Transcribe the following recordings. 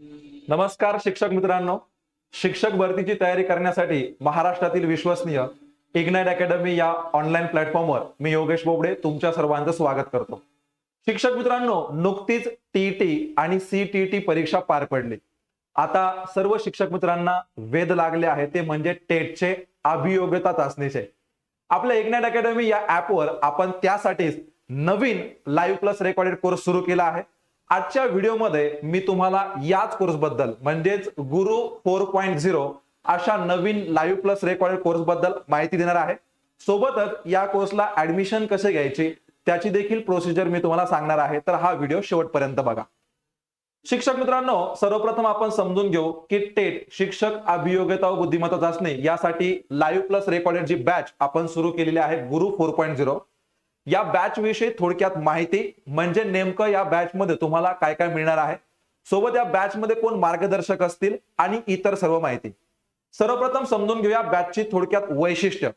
नमस्कार शिक्षक मित्रांनो. शिक्षक भरतीची तयारी करण्यासाठी महाराष्ट्रातील विश्वसनीय इग्नाइट अकॅडमी या ऑनलाईन प्लॅटफॉर्मवर मी योगेश बोबडे तुमच्या सर्वांचं स्वागत करतो. शिक्षक मित्रांनो नुकतीच टीईटी आणि सीटीटी परीक्षा पार पडली. आता सर्व शिक्षक मित्रांना वेध लागले आहे ते म्हणजे टेटचे अभियोग्यता चाचणीचे. आपल्या इग्नाइट अकॅडमी या ऍपवर आपण त्यासाठीच नवीन लाईव्ह प्लस रेकॉर्डेड कोर्स सुरू केला आहे. आजच्या व्हिडिओमध्ये मी तुम्हाला याच कोर्सबद्दल म्हणजेच गुरु फोर पॉईंट झिरो अशा नवीन लाईव्ह प्लस रेकॉर्डेड कोर्सबद्दल माहिती देणार आहे. सोबतच या कोर्सला ऍडमिशन कसे घ्यायचे त्याची देखील प्रोसिजर मी तुम्हाला सांगणार आहे. तर हा व्हिडिओ शेवटपर्यंत बघा. शिक्षक मित्रांनो सर्वप्रथम आपण समजून घेऊ की टेट शिक्षक अभियोग्यता व बुद्धिमत्ता चाचणी यासाठी लाईव्ह प्लस रेकॉर्डेड जी बॅच आपण सुरू केलेली आहे गुरु फोर पॉईंट झिरो. या बॅच विषयी थोडक्यात माहिती. म्हणजे नेमकं या बॅच मध्ये तुम्हाला काय काय मिळणार आहे? सोबत या बॅच मध्ये कोण मार्गदर्शक असतील? आणि इतर सर्व माहिती. सर्वप्रथम समजून घेऊया बॅचची थोडक्यात वैशिष्ट्य.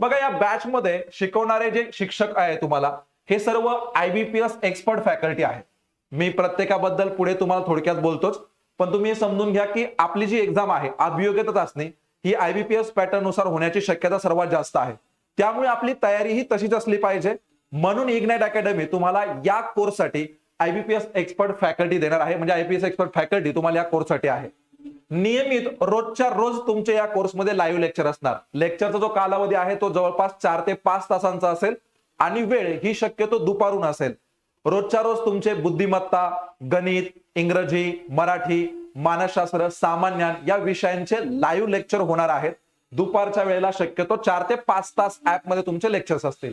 बघा या बॅच मध्ये शिकवणारे जे शिक्षक आहे तुम्हाला हे सर्व आयबीपीएस एक्सपर्ट फॅकल्टी आहे. मी प्रत्येकाबद्दल पुढे तुम्हाला थोडक्यात बोलतोच. पण तुम्ही हे समजून घ्या की आपली जी एक्झाम आहे अभियोग्यता चाचणी ही आयबीपीएस पॅटर्ननुसार होण्याची शक्यता सर्वात जास्त आहे. त्यामुळे आपली तयारी ही तशीच असली पाहिजे. म्हणून इग्नाइट अकॅडमी तुम्हाला या कोर्ससाठी आयबीपीएस एक्सपर्ट फॅकल्टी देणार आहे. म्हणजे आयपीएस एक्सपर्ट फॅकल्टी तुम्हाला या कोर्ससाठी आहे. नियमित रोजच्या रोज तुमच्या या कोर्समध्ये लाईव्ह लेक्चर असणार. लेक्चरचा जो कालावधी आहे तो जवळपास चार ते पाच तासांचा असेल. आणि वेळ ही शक्यतो दुपारून असेल. रोजच्या रोज तुमचे बुद्धिमत्ता गणित इंग्रजी मराठी मानसशास्त्र सामान्य या विषयांचे लाईव्ह लेक्चर होणार आहेत. दुपारच्या वेळेला शक्यतो चार ते पाच तास ऍपमध्ये तुमचे लेक्चर्स असतील.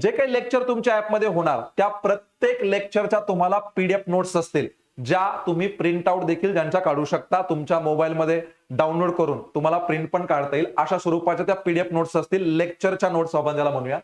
जे काही लेक्चर तुमच्या ऍपमध्ये होणार त्या प्रत्येक लेक्चरच्या तुम्हाला पीडीएफ नोट्स असतील ज्या तुम्ही प्रिंट आउट देखील ज्यांच्या काढू शकता तुमच्या मोबाईलमध्ये डाउनलोड करून तुम्हाला प्रिंट पण काढता येईल. अशा स्वरूपाच्या त्या पीडीएफ नोट्स असतील. लेक्चरच्या नोट्स आपण त्याला म्हणूया.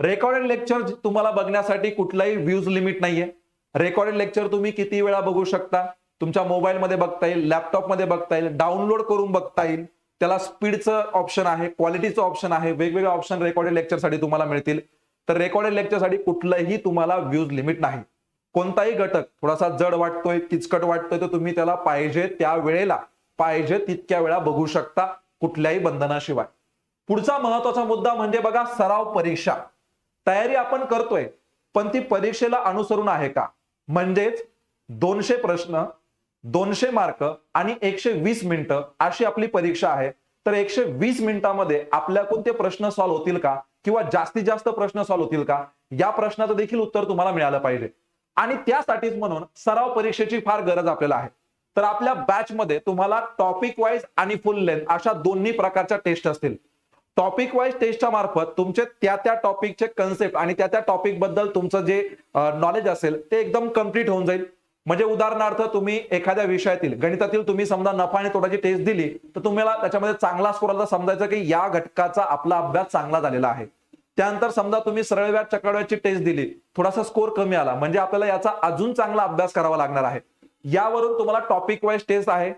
रेकॉर्डेड लेक्चर तुम्हाला बघण्यासाठी कुठलाही व्ह्यूज लिमिट नाहीये. रेकॉर्डेड लेक्चर तुम्ही किती वेळा बघू शकता? तुमच्या मोबाईलमध्ये बघता येईल लॅपटॉपमध्ये बघता येईल डाउनलोड करून बघता येईल. त्याला स्पीडचं ऑप्शन आहे क्वालिटीचं ऑप्शन आहे वेगवेगळे ऑप्शन रेकॉर्डेड लेक्चरसाठी तुम्हाला मिळतील. तर रेकॉर्डेड लेक्चरसाठी कुठलंही तुम्हाला व्ह्यूज लिमिट नाही. कोणताही घटक थोडासा जड वाटतोय किचकट वाटतोय तर तुम्ही त्याला पाहिजे त्या वेळेला पाहिजे तितक्या वेळा बघू शकता कुठल्याही बंधनाशिवाय. पुढचा महत्त्वाचा मुद्दा म्हणजे बघा सराव परीक्षा. तयारी आपण करतोय पण ती परीक्षेला अनुसरून आहे का? म्हणजेच दोनशे प्रश्न दोनशे मार्क आणि एकशे वीस मिनिटं अशी आपली परीक्षा आहे. तर एकशे वीस मिनिटांमध्ये आपल्याकडून ते प्रश्न सॉल्व्ह होतील का? किंवा जास्तीत जास्त प्रश्न सॉल्व्ह होतील का? या प्रश्नाचं देखील उत्तर तुम्हाला मिळालं पाहिजे. आणि त्यासाठीच म्हणून सराव परीक्षेची फार गरज आपल्याला आहे. तर आपल्या बॅच मध्ये तुम्हाला टॉपिक वाईज आणि फुल लेंथ अशा दोन्ही प्रकारच्या टेस्ट असतील. टॉपिक वाईज टेस्टच्या मार्फत तुमचे त्या त्या टॉपिकचे कन्सेप्ट आणि त्या त्या टॉपिकबद्दल तुमचं जे नॉलेज असेल ते एकदम कंप्लीट होऊन जाईल. म्हणजे उदाहरणार्थ तुम्ही एखाद्या विषयातील गणितातील तुम्ही समजा नफा आणि तोटाची टेस्ट दिली तर तुम्हाला त्याच्यामध्ये चांगला स्कोर आला समजायचं की या घटकाचा आपला अभ्यास चांगला झालेला आहे. त्यानंतर समजा तुम्ही सरळ व्याज चक्रवाढीची टेस्ट दिली थोडासा स्कोर कमी आला म्हणजे आपल्याला याचा अजून चांगला अभ्यास करावा लागणार आहे. यावरून तुम्हाला टॉपिक वाईज टेस्ट आहे.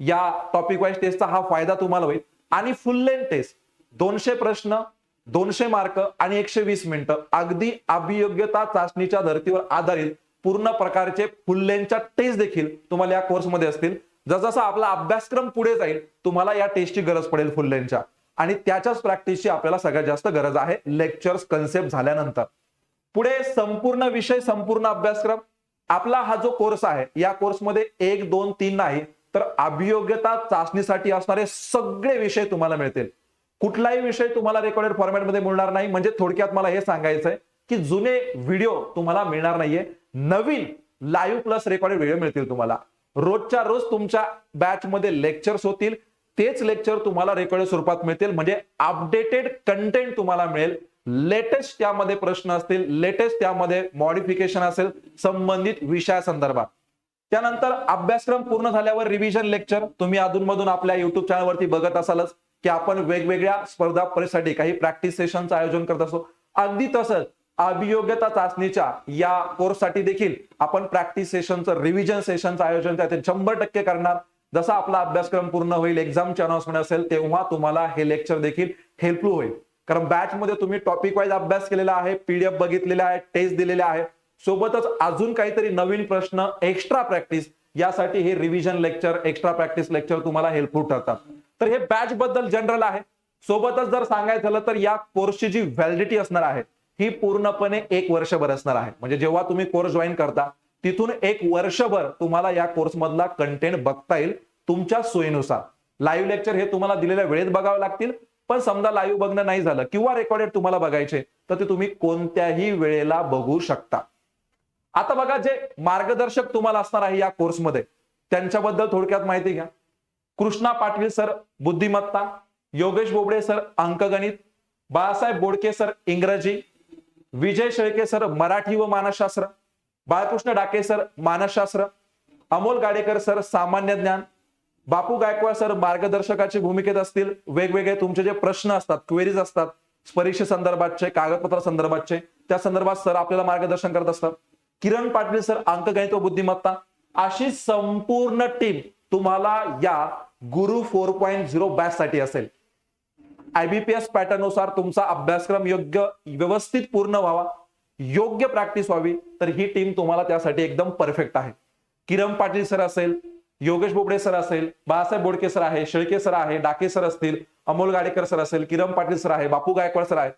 या टॉपिक वाईज टेस्टचा हा फायदा तुम्हाला होईल. आणि फुल लेंथ टेस्ट दोनशे प्रश्न दोनशे मार्क आणि एकशे वीस मिनिटं अगदी अभियोग्यता चाचणीच्या धर्तीवर आधारित पूर्ण प्रकारचे फुल लेनच्या टेस्ट देखील तुम्हाला या कोर्समध्ये असतील. जसजसा आपला अभ्यासक्रम पुढे जाईल तुम्हाला या टेस्टची गरज पडेल फुल लेनच्या आणि त्याच्याच प्रॅक्टिसची आपल्याला सगळ्यात जास्त गरज आहे लेक्चर्स कन्सेप्ट झाल्यानंतर. पुढे संपूर्ण विषय संपूर्ण अभ्यासक्रम. आपला हा जो कोर्स आहे या कोर्समध्ये एक दोन तीन नाही तर अभियोग्यता चाचणीसाठी असणारे सगळे विषय तुम्हाला मिळतील. कुठलाही विषय तुम्हाला रेकॉर्डेड फॉर्मॅटमध्ये मिळणार नाही. म्हणजे थोडक्यात मला हे सांगायचंय की जुने व्हिडिओ तुम्हाला मिळणार नाहीये. नवीन लाईव्ह प्लस रेकॉर्डेड व्हिडिओ मिळतील तुम्हाला. रोजच्या रोज तुमच्या बॅच मध्ये लेक्चर्स होतील. तेच लेक्चर तुम्हाला रेकॉर्डेड स्वरूपात मिळतील. म्हणजे अपडेटेड कंटेंट तुम्हाला मिळेल. लेटेस्ट त्यामध्ये प्रश्न असतील. लेटेस्ट त्यामध्ये मॉडिफिकेशन असेल. संबंधित विषयासंदर्भात त्यानंतर अभ्यासक्रम पूर्ण झाल्यावर रिव्हिजन लेक्चर तुम्ही अधूनमधून आपल्या युट्यूब चॅनलवरती बघत असालच की आपण वेगवेगळ्या स्पर्धा परीक्षेसाठी काही प्रॅक्टिस सेशनचं आयोजन करत असतो. अगदी तसंच अभियोग्यता चाचणीच्या या कोर्ससाठी देखील आपण प्रॅक्टिस सेशनचं रिव्हिजन सेशनचं आयोजन त्यात शंभर टक्के करणार. जसा आपला अभ्यासक्रम पूर्ण होईल एक्झामची अनाउन्समेंट असेल तेव्हा तुम्हाला हे लेक्चर देखील हेल्पफुल होईल. कारण बॅच मध्ये तुम्ही टॉपिक वाईज अभ्यास केलेला आहे पीडीएफ बघितलेला आहे टेस्ट दिलेला आहे. सोबतच अजून काहीतरी नवीन प्रश्न एक्स्ट्रा प्रॅक्टिस यासाठी हे revision lecture extra practice lecture तुम्हाला हेल्पफुल ठरतात. तर हे बॅच बद्दल जनरल आहे. सोबतच जर सांगायचं झालं तर या कोर्सची जी व्हॅलिडिटी असणार आहे ही पूर्णपणे एक वर्षभर असणार आहे. म्हणजे जेव्हा तुम्ही कोर्स जॉईन करता तिथून एक वर्षभर तुम्हाला या कोर्स मधला कंटेंट बघता येईल तुमच्या सोयीनुसार. लाईव्ह लेक्चर हे तुम्हाला दिलेल्या वेळेत बघावे लागतील पण समजा लाईव्ह बघणं नाही झालं किंवा रेकॉर्डेड तुम्हाला बघायचे तर ते तुम्ही कोणत्याही वेळेला बघू शकता. आता बघा जे मार्गदर्शक तुम्हाला असणार आहे या कोर्समध्ये त्यांच्याबद्दल थोडक्यात माहिती घ्या. कृष्णा पाटील सर बुद्धिमत्ता योगेश बोबडे सर अंकगणित बाळासाहेब बोडके सर इंग्रजी विजय शेळके सर मराठी व मानसशास्त्र. बाळकृष्ण डाके सर मानसशास्त्र. अमोल गाडेकर सर सामान्य ज्ञान. बापू गायकवाड सर मार्गदर्शकाच्या भूमिकेत असतील. वेगवेगळे तुमचे जे प्रश्न असतात क्वेरीज असतात परीक्षे संदर्भातचे कागदपत्र संदर्भातचे त्या संदर्भात सर आपल्याला मार्गदर्शन करत असतात. किरण पाटील सर अंकगणित व बुद्धिमत्ता. अशी संपूर्ण टीम तुम्हाला या गुरु फोर पॉईंट झिरो बॅच साठी असेल. आयबीपीएस पॅटर्ननुसार तुमचा अभ्यासक्रम योग्य व्यवस्थित पूर्ण व्हावा योग्य प्रॅक्टिस व्हावी तर ही टीम तुम्हाला त्यासाठी एकदम परफेक्ट आहे. किरण पाटील सर असेल योगेश बोबडे सर असेल बाळासाहेब बोडके सर आहे शेळके सर आहे डाके सर असतील अमोल गाडेकर सर असेल किरण पाटील सर आहे बापू गायकवाड सर आहे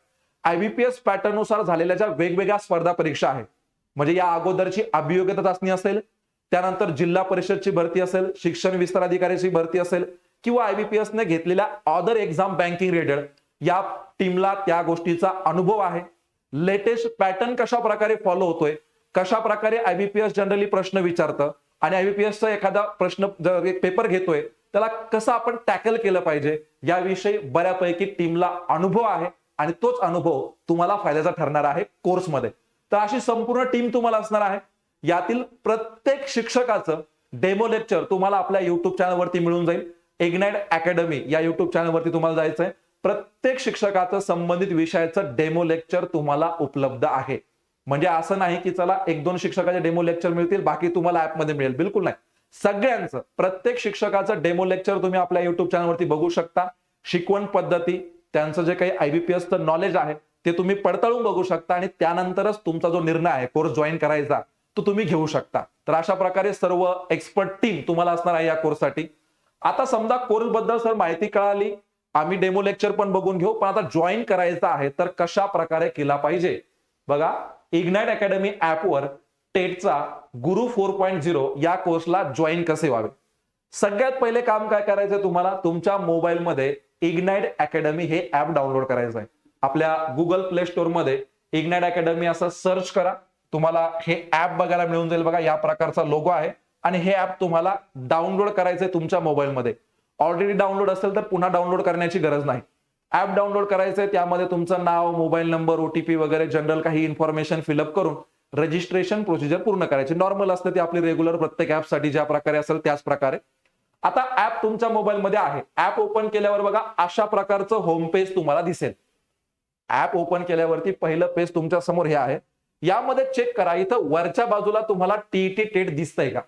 आयबीपीएस पॅटर्ननुसार झालेल्या ज्या वेगवेगळ्या स्पर्धा परीक्षा आहेत म्हणजे या अगोदरची अभियोग्यता चाचणी असेल त्यानंतर जिल्हा परिषदची भरती असेल शिक्षण विस्तार अधिकाऱ्याची भरती असेल किंवा आयबीपीएसने घेतलेल्या अदर एक्झाम बँकिंग रिलेटेड या टीमला त्या गोष्टीचा अनुभव आहे. लेटेस्ट पॅटर्न कशा प्रकारे फॉलो होतोय कशा प्रकारे आयबीपीएस जनरली प्रश्न विचारतं? आणि आयबीपीएसचा एखादा प्रश्न जर पेपर घेतोय त्याला कसं आपण टॅकल केलं पाहिजे? याविषयी बऱ्यापैकी टीमला अनुभव आहे आणि तोच अनुभव तुम्हाला फायद्याचा ठरणार आहे कोर्समध्ये तर अशी संपूर्ण टीम तुम्हाला असणार आहे. यातील प्रत्येक शिक्षकाचं डेमो लेक्चर तुम्हाला आपल्या युट्यूब चॅनलवरती मिळून जाईल. इग्नाइट अकॅडमी या युट्यूब चॅनलवरती तुम्हाला जायचंय. प्रत्येक शिक्षकाचं संबंधित विषयाचं डेमो लेक्चर तुम्हाला उपलब्ध आहे. म्हणजे असं नाही की चला एक दोन शिक्षकाचे डेमो लेक्चर मिळतील बाकी तुम्हाला ऍपमध्ये मिळेल. बिलकुल नाही. सगळ्यांचं प्रत्येक शिक्षकाचं डेमो लेक्चर तुम्ही आपल्या युट्यूब चॅनलवरती बघू शकता. शिकवण पद्धती त्यांचं जे काही आयबीपीएसचं नॉलेज आहे ते तुम्ही पडताळून बघू शकता आणि त्यानंतरच तुमचा जो निर्णय आहे कोर्स जॉईन करायचा तो तुम्ही घेऊ शकता. तर अशा प्रकारे सर्व एक्सपर्ट टीम तुम्हाला असणार आहे या कोर्ससाठी आता समजा कोर्सबद्दल सर माहिती कळाली. आम्ही डेमो लेक्चर पण बघून घेऊ. पण आता जॉईन करायचं आहे तर कशा प्रकारे केला पाहिजे? बघा इग्नाइट अकॅडमी ऍपवर टेटचा गुरु फोर पॉईंट झिरो या कोर्सला जॉईन कसे व्हावे? सगळ्यात पहिले काम काय करायचंय तुम्हाला? तुमच्या मोबाईलमध्ये इग्नाइट अकॅडमी हे ऍप डाउनलोड करायचं आहे आपल्या गुगल प्ले स्टोरमध्ये इग्नाइट अकॅडमी असं सर्च करा. तुम्हाला हे ऍप बघायला मिळून जाईल. बघा या प्रकारचा लोगो आहे. आणि हे ऍप तुम्हाला डाउनलोड करायचंय तुमच्या मोबाईलमध्ये ऑलरेडी डाउनलोड असेल तर पुन्हा डाउनलोड करण्याची गरज नाही. ऍप डाउनलोड करायचंय त्यामध्ये तुमचं नाव मोबाईल नंबर ओटीपी वगैरे जनरल काही इन्फॉर्मेशन फिलअप करून रजिस्ट्रेशन प्रोसिजर पूर्ण करायची. नॉर्मल असते ते आपली रेग्युलर प्रत्येक ऍपसाठी ज्या प्रकारे असेल त्याच प्रकारे. आता ऍप तुमच्या मोबाईलमध्ये आहे. ऍप ओपन केल्यावर बघा अशा प्रकारचं होम पेज तुम्हाला दिसेल. ऍप ओपन केल्यावरती पहिलं पेज तुमच्यासमोर हे आहे. यामध्ये चेक करा. इथं वरच्या बाजूला तुम्हाला टीईटी टेट दिसतंय का?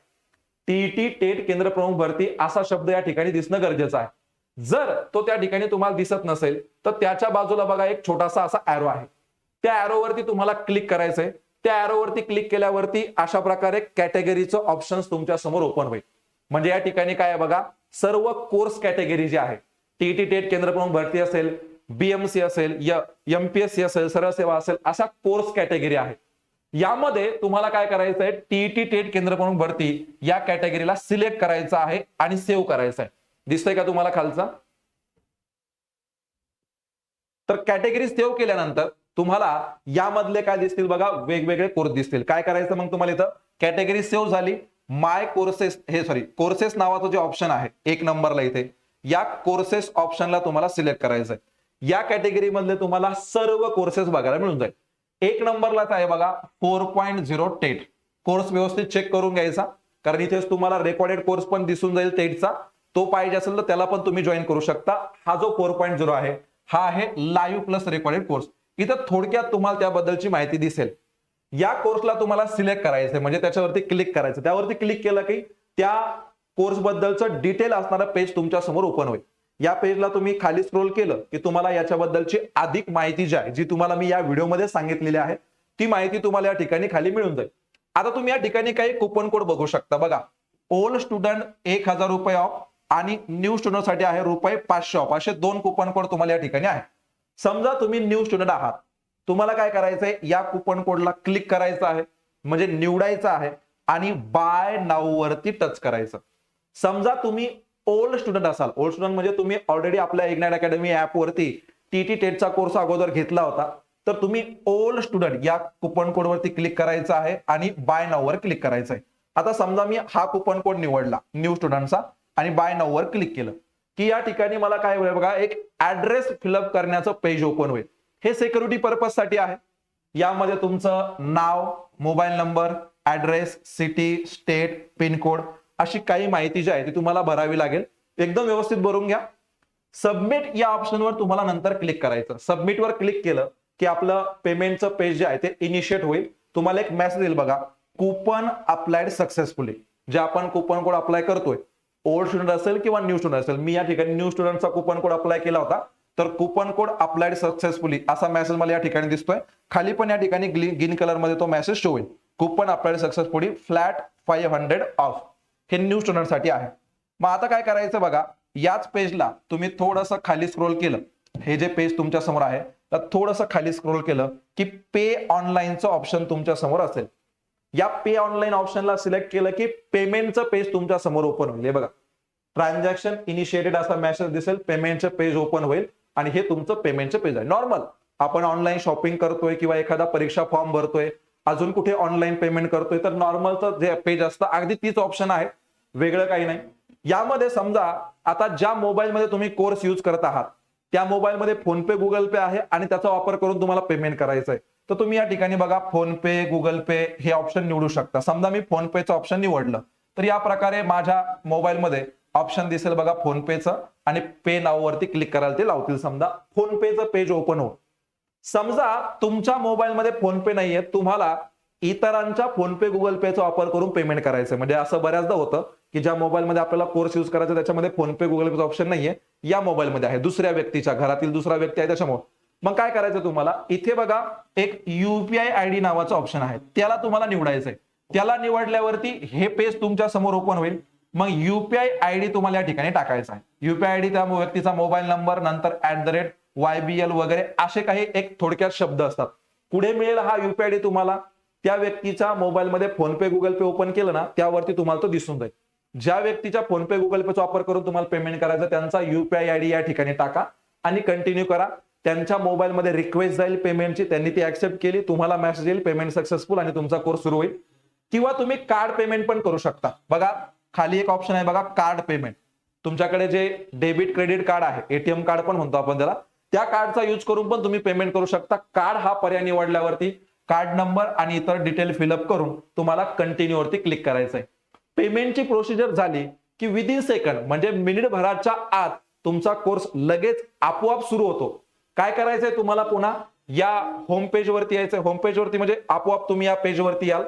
टीईटी टेट केंद्र प्रमुख भरती असा शब्द या ठिकाणी दिसणं गरजेचं आहे. जर तो त्या ठिकाणी तुम्हाला दिसत नसेल तर त्याच्या बाजूला बघा एक छोटासा असा ऍरो आहे. त्या ऍरोवरती तुम्हाला क्लिक करायचंय. त्या ऍरोवरती क्लिक केल्यावरती अशा प्रकारे कॅटेगरीचं ऑप्शन तुमच्यासमोर ओपन होईल. म्हणजे या ठिकाणी काय आहे बघा सर्व कोर्स कॅटेगरी जी आहे टीईटी टेट केंद्र प्रमुख भरती असेल बीएमसी असेल एमपीएससी असेल सरळ सेवा असेल अशा कोर्स कॅटेगरी आहे. यामध्ये तुम्हाला काय करायचं आहे? टीईटी टेट केंद्र प्रमुख भरती या कॅटेगरीला सिलेक्ट करायचं आहे आणि सेव्ह करायचं आहे. दिसतंय का तुम्हाला खालचा? तर कॅटेगरी सेव्ह केल्यानंतर तुम्हाला यामधले काय दिसतील बघा? वेगवेगळे कोर्स दिसतील. काय करायचं मग तुम्हाला इथं? कॅटेगरी सेव्ह झाली. माय कोर्सेस हे सॉरी कोर्सेस नावाचं जे ऑप्शन आहे एक नंबरला इथे या कोर्सेस ऑप्शनला तुम्हाला सिलेक्ट करायचं आहे या कॅटेगरी मधले तुम्हाला सर्व कोर्सेस बघायला मिळून जाईल. एक नंबरलाच आहे बघा four point zero TET course व्यवस्थित चेक करून घ्यायचा. कारण इथेच तुम्हाला रेकॉर्डेड कोर्स पण दिसून जाईल टेटचा तो पाहिजे असेल तर त्याला पण तुम्ही जॉईन करू शकता. हा जो फोर पॉईंट झिरो आहे हा आहे लाईव्ह प्लस रेकॉर्डेड कोर्स इथं थोडक्यात तुम्हाला त्याबद्दलची माहिती दिसेल. या कोर्सला तुम्हाला सिलेक्ट करायचं म्हणजे त्याच्यावरती क्लिक करायचं त्यावरती क्लिक केलं की त्या कोर्स बद्दलचं डिटेल असणारा पेज तुमच्यासमोर ओपन होईल. या पेजला तुम्ही खाली स्क्रोल केलं की तुम्हाला याच्याबद्दलची अधिक माहिती जी आहे जी तुम्हाला मी या व्हिडिओमध्ये सांगितलेली आहे ती माहिती तुम्हाला या ठिकाणी खाली मिळून जाईल. आता तुम्ही या ठिकाणी काही कुपन कोड बघू शकता. बघा ओल्ड स्टुडंट एक हजार रुपये ऑफ आणि न्यू स्टुडंटसाठी आहे रुपये पाचशे ऑफ असे दोन कुपन कोड तुम्हाला या ठिकाणी आहे. समजा तुम्ही न्यू स्टुडंट आहात. तुम्हाला काय करायचंय? या कुपन कोडला क्लिक करायचं आहे. म्हणजे निवडायचं आहे आणि बाय नाव वरती टच करायचं. समजा तुम्ही ओल्ड स्टुडंट असाल. ओल्ड स्टुडंट म्हणजे तुम्ही ऑलरेडी आपल्या इग्नाइट अकॅडमी ऍप वरती टीटी टेटचा कोर्स अगोदर घेतला होता. तर तुम्ही ओल्ड स्टुडंट या कुपन कोड वरती क्लिक करायचं आहे आणि बाय नाव वर क्लिक करायचं आहे. आता समजा मी हा कुपन कोड निवडला न्यू स्टुडंटचा आणि बाय नाव वर क्लिक केलं. की या ठिकाणी मला काय होईल बघा एक ऍड्रेस फिलअप करण्याचं पेज ओपन होईल. हे सिक्युरिटी पर्पजसाठी आहे. यामध्ये तुमचं नाव mobile number address city state pincode अशी काही माहिती जी आहे ती तुम्हाला भरावी लागेल. एकदम व्यवस्थित भरून घ्या. सबमिट या ऑप्शनवर तुम्हाला नंतर क्लिक करायचं. सबमिटवर क्लिक केलं की आपलं पेमेंटचं पेज जे आहे ते इनिशिएट होईल. तुम्हाला एक मेसेज येईल बघा. कुपन अप्लाइड सक्सेसफुली जे आपण कुपन कोड अप्लाय करतोय. ओल्ड स्टुडंट असेल किंवा न्यू स्टुडंट असेल. मी या ठिकाणी न्यू स्टुडंटचा कुपन कोड अप्लाय केला होता. तर कुपन कोड अप्लाइड सक्सेसफुली असा मेसेज मला या ठिकाणी दिसतोय. खाली पण या ठिकाणी ग्रीन कलरमध्ये तो मेसेज शो होईल. Coupon applied successfully flat five hundred off हे न्यू स्टुडंटसाठी आहे. मग आता काय करायचं बघा याच पेजला तुम्ही थोडंसं खाली स्क्रोल केलं. हे जे पेज तुमच्यासमोर आहे तर थोडंसं खाली स्क्रोल केलं की पे ऑनलाईनचं ऑप्शन तुमच्यासमोर असेल. या पे ऑनलाईन ऑप्शनला सिलेक्ट केलं की पेमेंटचं पेज तुमच्यासमोर ओपन होईल. हे बघा. ट्रान्झॅक्शन इनिशिएटेड असा मेसेज दिसेल पेमेंटचं पेज ओपन होईल आणि हे तुमचं पेमेंटचं पेज आहे. नॉर्मल आपण ऑनलाईन शॉपिंग करतोय किंवा एखादा परीक्षा फॉर्म भरतोय अजून कुठे ऑनलाईन पेमेंट करतोय तर नॉर्मलचं जे पेज असतं अगदी तीच ऑप्शन आहे. वेगळं काही नाही. यामध्ये समजा आता ज्या मोबाईलमध्ये तुम्ही कोर्स यूज करत आहात त्या मोबाईलमध्ये फोन पे गुगल पे आहे आणि त्याचा वापर करून तुम्हाला पेमेंट करायचं आहे. तर तुम्ही या ठिकाणी बघा फोन पे गुगल पे हे ऑप्शन निवडू शकता. समजा मी फोन पेचं ऑप्शन निवडलं तर या प्रकारे माझ्या मोबाईलमध्ये ऑप्शन दिसेल बघा फोन पेचं आणि पे नाववरती क्लिक करायला ते लावतील. समजा फोन पेचं पेज ओपन हो समजा तुमच्या मोबाईलमध्ये फोन पे नाहीये तुम्हाला इतरांच्या फोन पे गुगल पेचा वापर करून पेमेंट करायचं म्हणजे असं बऱ्याचदा होतं की ज्या मोबाईलमध्ये आपल्याला कोर्स युज करायचा त्याच्यामध्ये फोन पे गुगल पेचा ऑप्शन नाहीये. या मोबाईलमध्ये आहे दुसऱ्या व्यक्तीच्या घरातील दुसरा व्यक्ती आहे त्याच्यामुळे. मग काय करायचं तुम्हाला? इथे बघा एक युपीआय आय डी नावाचं ऑप्शन आहे. त्याला तुम्हाला निवडायचंय. त्याला निवडल्यावरती हे पेज तुमच्यासमोर ओपन होईल. मग युपीआय आय डी तुम्हाला या ठिकाणी टाकायचा आहे. युपीआय आय डी त्या व्यक्तीचा मोबाईल नंबर नंतर ऍट द रेट वायबीएल वगैरे असे काही एक थोडक्यात शब्द असतात. पुढे मिळेल हा युपीआयडी तुम्हाला. त्या व्यक्तीच्या मोबाईलमध्ये PhonePe Google Pay open केलं ना त्यावरती तुम्हाला तो दिसून जाईल. ज्या व्यक्तीच्या फोन पे गुगल पेचा वापर करून तुम्हाला पेमेंट करायचं त्यांचा युपीआय आय डी या ठिकाणी टाका आणि कंटिन्यू करा. त्यांच्या मोबाईलमध्ये रिक्वेस्ट जाईल पेमेंटची त्यांनी ती ऍक्सेप्ट केली तुम्हाला मेसेज येईल पेमेंट सक्सेसफुल आणि तुमचा कोर्स सुरू होईल. किंवा तुम्ही कार्ड पेमेंट पण करू शकता. बघा खाली एक ऑप्शन आहे बघा कार्ड पेमेंट तुमच्याकडे जे डेबिट क्रेडिट कार्ड आहे एटीएम कार्ड पण म्हणतो आपण त्याला. त्या कार्डचा यूज करून पण तुम्ही पेमेंट करू शकता. कार्ड हा पर्याय निवडल्यावरती कार्ड नंबर आणि इतर डिटेल फिलअप करून तुम्हाला कंटिन्यू वरती क्लिक करायचं आहे पेमेंटची प्रोसिजर झाली की विदिन सेकंड म्हणजे मिनिट भराच्या आत तुमचा कोर्स लगेच आपोआप सुरू होतो. काय करायचंय तुम्हाला पुन्हा? या होम पेज वरती यायचंय. होम पेज वरती म्हणजे आपोआप तुम्ही या पेज वरती याल.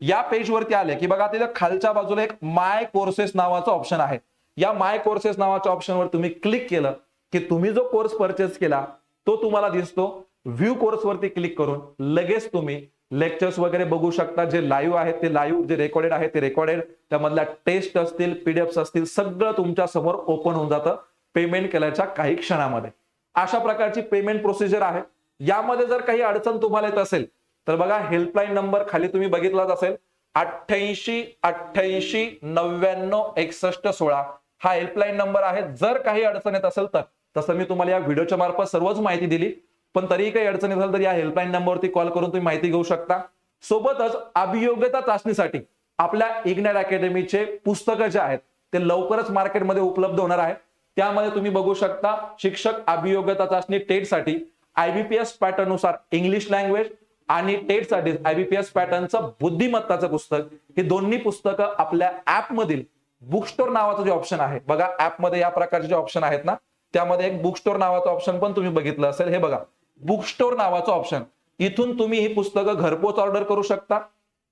या पेज वरती आले की बघा तिथे खालच्या बाजूला एक माय कोर्सेस नावाचं ऑप्शन आहे. या माय कोर्सेस नावाच्या ऑप्शनवर तुम्ही क्लिक केलं. की तुम्ही जो कोर्स परचेस केला तो तुम्हाला दिसतो. व्ह्यू कोर्स वरती क्लिक करून लगेच तुम्ही लेक्चर्स वगैरे बघू शकता. जे लाईव्ह आहेत ते लाईव्ह जे रेकॉर्डेड आहे ते रेकॉर्डेड त्यामधल्या टेस्ट असतील पीडीएफ असतील सगळं तुमच्यासमोर ओपन होऊन जातं पेमेंट केल्याच्या काही क्षणामध्ये. अशा प्रकारची पेमेंट प्रोसिजर आहे. यामध्ये जर काही अडचण तुम्हाला येत असेल तर बघा हेल्पलाईन नंबर खाली तुम्ही बघितलाच असेल. अठ्ठ्याऐंशी अठ्ठ्याऐंशी नव्याण्णव एकसष्ट सोळा हा हेल्पलाईन नंबर आहे. जर काही अडचण येत असेल तर तसं मी तुम्हाला या व्हिडिओच्या मार्फत सर्वच माहिती दिली. पण तरीही काही अडचणी झाल्या तरी तर या हेल्पलाईन नंबरवरती कॉल करून तुम्ही माहिती घेऊ शकता. सोबतच अभियोग्यता चाचणीसाठी आपल्या इग्नॅट अकॅडमीचे पुस्तकं जे आहेत ते लवकरच मार्केटमध्ये उपलब्ध होणार आहे त्यामध्ये तुम्ही बघू शकता शिक्षक अभियोग्यता चाचणी टेटसाठी आयबीपीएस पॅटर्ननुसार इंग्लिश लँग्वेज आणि टेटसाठी आयबीपीएस पॅटर्नचं बुद्धिमत्ताचं पुस्तक. हे दोन्ही पुस्तकं आपल्या ऍप मधील बुक स्टोर नावाचं जे ऑप्शन आहे बघा ऍपमध्ये या प्रकारचे जे ऑप्शन आहेत ना त्यामध्ये एक बुक स्टोर नावाचं ऑप्शन पण तुम्ही बघितलं असेल. हे बघा बुक स्टोर नावाचं ऑप्शन इथून तुम्ही ही पुस्तकं घरपोच ऑर्डर करू शकता.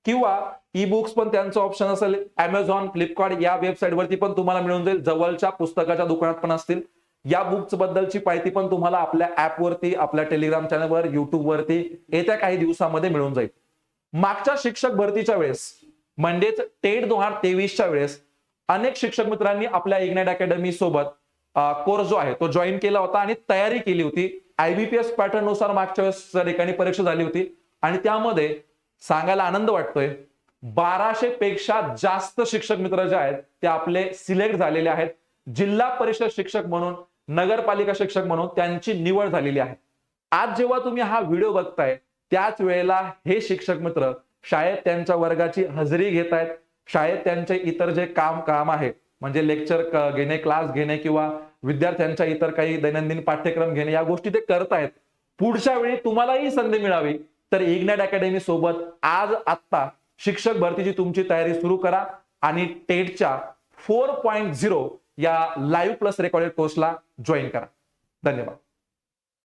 किंवा ई बुक्स पण त्यांचं ऑप्शन असेल. अमेझॉन फ्लिपकार्ट या वेबसाईट वरती पण तुम्हाला मिळून जाईल. जवळच्या पुस्तकाच्या दुकानात पण असतील. या बुक्स बद्दलची माहिती पण तुम्हाला आपल्या ऍप वरती आपल्या टेलिग्राम चॅनलवर युट्यूबवरती येत्या काही दिवसामध्ये मिळून जाईल. मागच्या शिक्षक भरतीच्या वेळेस म्हणजेच टेट दोन हजार तेवीसच्या वेळेस अनेक शिक्षक मित्रांनी आपल्या इग्नाइट अकॅडमी सोबत कोर्स जो आहे तो जॉईन केला होता आणि तयारी केली होती. आयबीपीएस पॅटर्ननुसार मागच्या वेळेस त्या ठिकाणी परीक्षा झाली होती. आणि त्यामध्ये सांगायला आनंद वाटतोय बाराशे पेक्षा जास्त शिक्षक मित्र जे आहेत ते आपले सिलेक्ट झालेले आहेत. जिल्हा परिषद शिक्षक म्हणून नगरपालिका शिक्षक म्हणून त्यांची निवड झालेली आहे. आज जेव्हा तुम्ही हा व्हिडिओ बघताय त्याच वेळेला हे शिक्षक मित्र शाळेत त्यांच्या वर्गाची हजेरी घेत आहेत शाळेत त्यांचे इतर जे काम काम आहे म्हणजे लेक्चर घेणे क्लास घेणे किंवा विद्यार्थ्यांच्या इतर काही दैनंदिन पाठ्यक्रम घेणे या गोष्टी ते करतायत. पुढच्या वेळी तुम्हालाही संधी मिळावी. तर इग्नॅट अकॅडमी सोबत आज आत्ता शिक्षक भरतीची तुमची तयारी सुरू करा आणि टेटच्या फोर पॉईंट झिरो या लाईव्ह प्लस रेकॉर्डेड कोर्सला जॉईन करा. धन्यवाद.